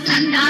i'm Sunday.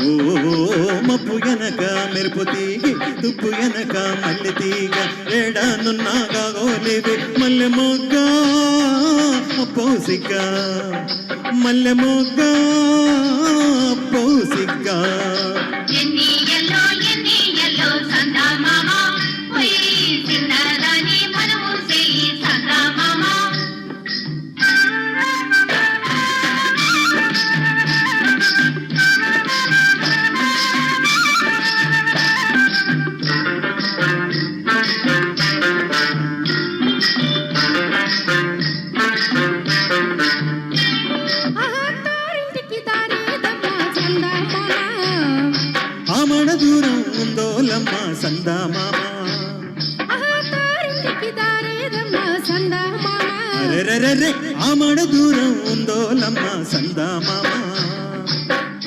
ఓ మబ్బు గనక మెరుపు తీగ తుప్పు గనక మల్లె తీగ ఏడానున్నాగా గోలేవి మల్లె మొగ్గ పోసిగ్గ మల్లె మొగ్గ పోసిగ్గ ఉందోలమ్మ సందామామ ఆహారింటికి దారేదమ్మా చందమామ అరెరెరెరె ఆమడ దూరం ఉందోలమ్మ సందామామ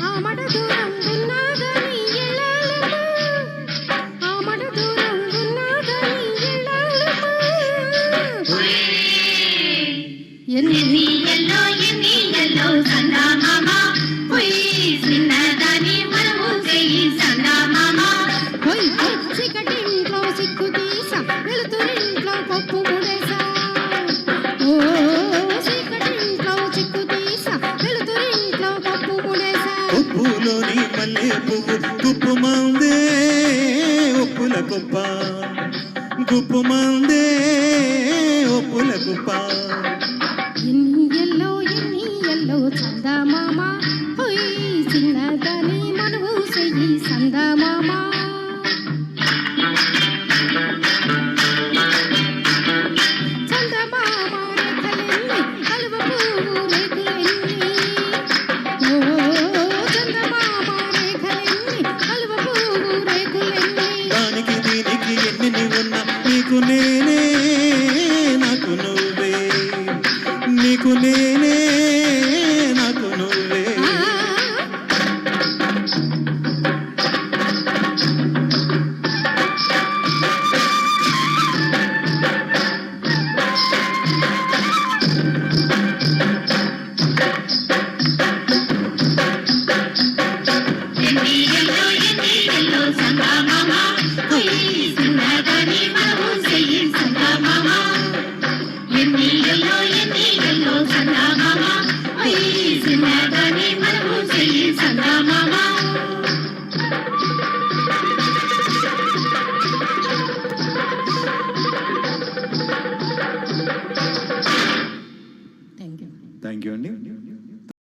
ఆమడ దూరం ఉప్పులోని మల్లె పువ్వు గుప్పు మందే ఉప్పుల గొప్ప గుప్పు మందే ఉప్పుల గొప్ప ఎన్ని ఎల్లో ఎన్ని ఎల్లో చందమామ హోయ్ చిన్నదని మనవు చెయ్యి సందమామ kunini చిన్నదాని మనము చేయి సందమామ థ్యాంక్ యూ థ్యాంక్ యూ అండి.